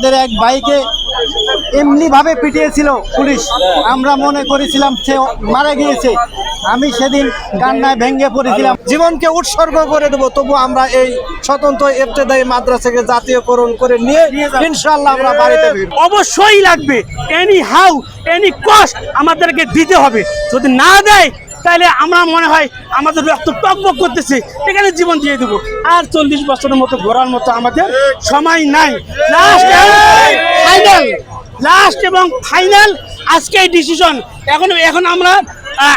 আমাদের এক বাইকে এমনি ভাবে পিটিয়েছিল পুলিশ। আমরা মনে করেছিলাম সে মারা গিয়েছে। আমি সেদিন কান্নায় ভেঙে পড়েছিলাম। জীবনকে উৎসর্গ করে দেবো, তবু আমরা এই স্বতন্ত্র ইবতেদায়ী মাদ্রাসাকে জাতীয়করণ করে নিয়ে ইনশাল্লাহ আমরা বাড়িতে অবশ্যই লাগবে। এনি হাউ এনি কস্ট আমাদেরকে দিতে হবে। যদি না দেয় তাহলে আমরা মনে হয় আমাদের রক্ত টকবক করতেছে, এখানে জীবন দিয়ে দেবো। আর চল্লিশ বছরের মতো ঘোরার মতো আমাদের সময় নাই। লাস্ট ফাইনাল লাস্ট এবং ফাইনাল আজকে ডিসিশন এখন এখন আমরা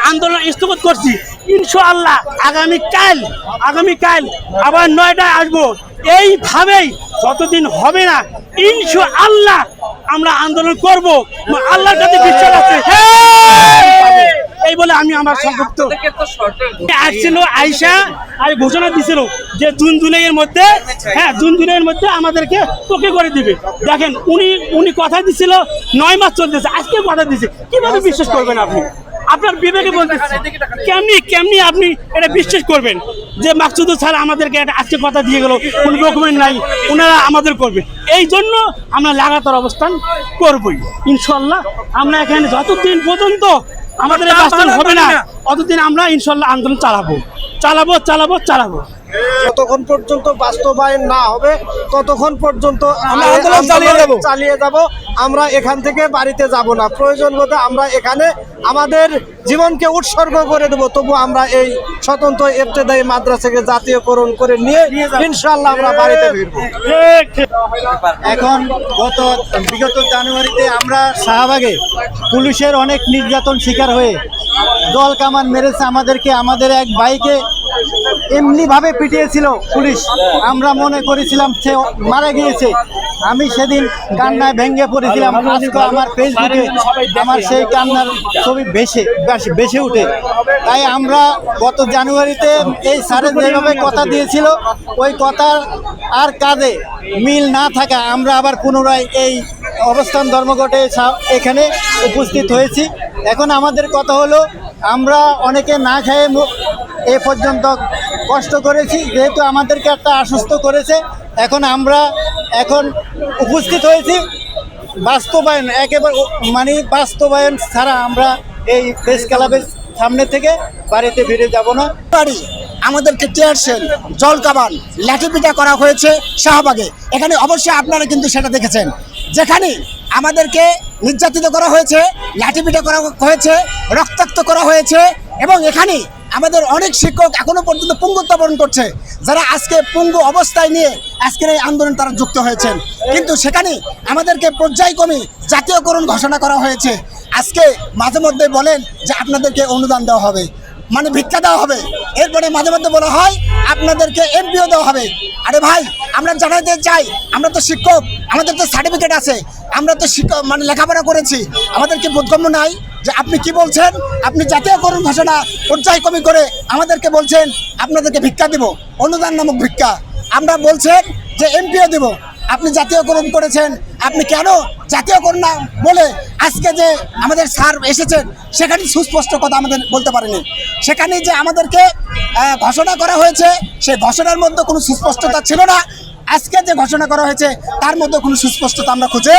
আন্দোলন স্থগিত করছি। ইনশাআল্লাহ আগামীকাল আগামীকাল আবার নয়টায় আসব। এইভাবেই যতদিন হবে না ইনশা আল্লাহ আমরা আন্দোলন করব। আল্লাহর কাছে বিশ্বাস আছে। বলে আমি আমার সংযুক্ত আসছিল আয়সা আর ঘোষণা দিছিল যে জুন জুলাইয়ের মধ্যে হ্যাঁ জুন জুলাইয়ের মধ্যে আমাদেরকে তোকে করে দিবে। দেখেন উনি উনি কথা দিছিল নয় মাস চলতেছে আজকে কথা দিছে। কীভাবে বিশ্বাস করবেন আপনি? আপনার বিবেকে বলতেছে। কেমনি কেমনি আপনি এটা বিশ্বাস করবেন? যে মাকসুদুর স্যার আমাদেরকে একটা আজকে কথা দিয়ে গেল কোনো ডকুমেন্ট নাই ওনারা আমাদের করবে। এই জন্য আমরা লাগাতার অবস্থান করবই। ইনশাল্লাহ আমরা এখানে যতদিন পর্যন্ত আমাদের এই হবে না। অতদিন আমরা ইনশাল্লাহ আন্দোলন চালাবো। চালাবো চালাবো চালাবো। যতক্ষণ পর্যন্ত বাস্তবায়ন না হবে ততক্ষণ পর্যন্ত আমরা আন্দোলন চালিয়ে যাব। চালিয়ে যাব। আমরা এখান থেকে বাড়িতে যাব না। প্রয়োজন বোধে আমরা এখানে আমাদের জীবনকে উৎসর্গ করে দেবো। তবু আমরা এই স্বতন্ত্র ইবতেদায়ী মাদ্রাসাকে জাতীয়করণ করে নিয়ে ইনশাল্লাহ আমরা বাড়িতে ফিরবো। এখন গত বিগত জানুয়ারিতে আমরা শাহবাগে পুলিশের অনেক নির্যাতন শিকার হয়ে দল কামান মেরেছে আমাদেরকে আমাদের এক বাইকে এমনি ভাবে পিটিয়েছিল পুলিশ। আমরা মনে করেছিলাম সে মারা গিয়েছে। আমি সেদিন কান্নায় ভেঙে পড়েছিলাম। আমার ফেসবুকে আমার সেই কান্নার ছবি বেশ- ভেসে উঠে। তাই আমরা গত জানুয়ারিতে এই স্যারের যেভাবে কথা দিয়েছিল, ওই কথার আর কাজে মিল না থাকা আমরা আবার পুনরায় এই অবস্থান ধর্মঘটে এখানে উপস্থিত হয়েছি। এখন আমাদের কথা হলো, আমরা অনেকে না খেয়ে এ পর্যন্ত কষ্ট করেছি, যেহেতু আমাদেরকে একটা আশ্বস্ত করেছে, এখন আমরা এখন উপস্থিত হয়েছি। বাস্তবায়ন, একেবারে মানে বাস্তবায়ন ছাড়া আমরা এই প্রেস ক্লাবের সামনে থেকে বাড়িতে ফিরে যাব না। বাড়ি, আমাদেরকে চেয়ার সেল জল কাবান লাঠিপিটা করা হয়েছে শাহবাগে। এখানে অবশ্যই আপনারা কিন্তু সেটা দেখেছেন। যেখানে আমাদেরকে নির্যাতিত করা হয়েছে লাঠিপিটা করা হয়েছে, রক্তাক্ত করা হয়েছে, এবং এখানে আমাদের অনেক শিক্ষক এখনও পর্যন্ত পুঙ্গুত্ব বরণ করছে, যারা আজকে পুঙ্গু অবস্থায় নিয়ে আজকের এই আন্দোলন তারা যুক্ত হয়েছেন। কিন্তু সেখানে আমাদেরকে পর্যায়ক্রমে জাতীয়করণ ঘোষণা করা হয়েছে। আজকে মাঝে মধ্যে বলেন যে আপনাদেরকে অনুদান দেওয়া হবে মানে ভিক্ষা দেওয়া হবে। এরপরে মাঝে মধ্যে বলা হয়, আপনাদেরকে এমপিও দেওয়া হবে। আরে ভাই, আমরা জানাতে চাই, আমরা তো শিক্ষক, আমাদের তো সার্টিফিকেট আছে, আমরা তো শিক্ষক মানে লেখাপড়া করেছি, আমাদের কি বোধগম্য নাই? যে আপনি কি বলছেন? আপনি জাতীয়করণ ঘোষণা পর্যায়ক্রমে করে আমাদেরকে বলছেন, আপনাদেরকে ভিক্ষা দিব। অনুদান নামক ভিক্ষা। আমরা বলছেন যে এমপিও দিব। আপনি জাতীয়করণ করেছেন। আপনি কেন জাতীয়করণ না বলে আজকে যে আমাদের স্যার এসেছেন সেখানে সুস্পষ্ট কথা আমাদের বলতে পারেনি। সেখানে যে আমাদেরকে ঘোষণা করা হয়েছে, সেই ঘোষণার মধ্যে কোনো সুস্পষ্টতা ছিল না। আজকে যে ঘোষণা করা হয়েছে, তার মধ্যে কোনো সুস্পষ্টতা আমরা খুঁজে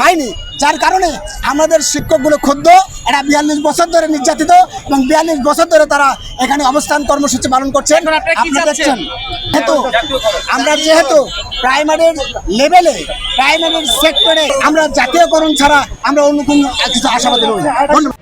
পাইনি। যার কারণে আমাদের শিক্ষকগুলো ক্ষুদ্র এরা বিয়াল্লিশ বছর ধরে নির্যাতিত এবং বিয়াল্লিশ বছর ধরে তারা এখানে অবস্থান কর্মসূচি পালন করছেন আপনি দেখছেন যেহেতু আমরা যেহেতু প্রাইমারির লেভেলে প্রাইমারির সেক্টরে আমরা জাতীয়করণ ছাড়া আমরা অন্য কোনো কিছু আশাবাদী রয়েছি ধন্যবাদ।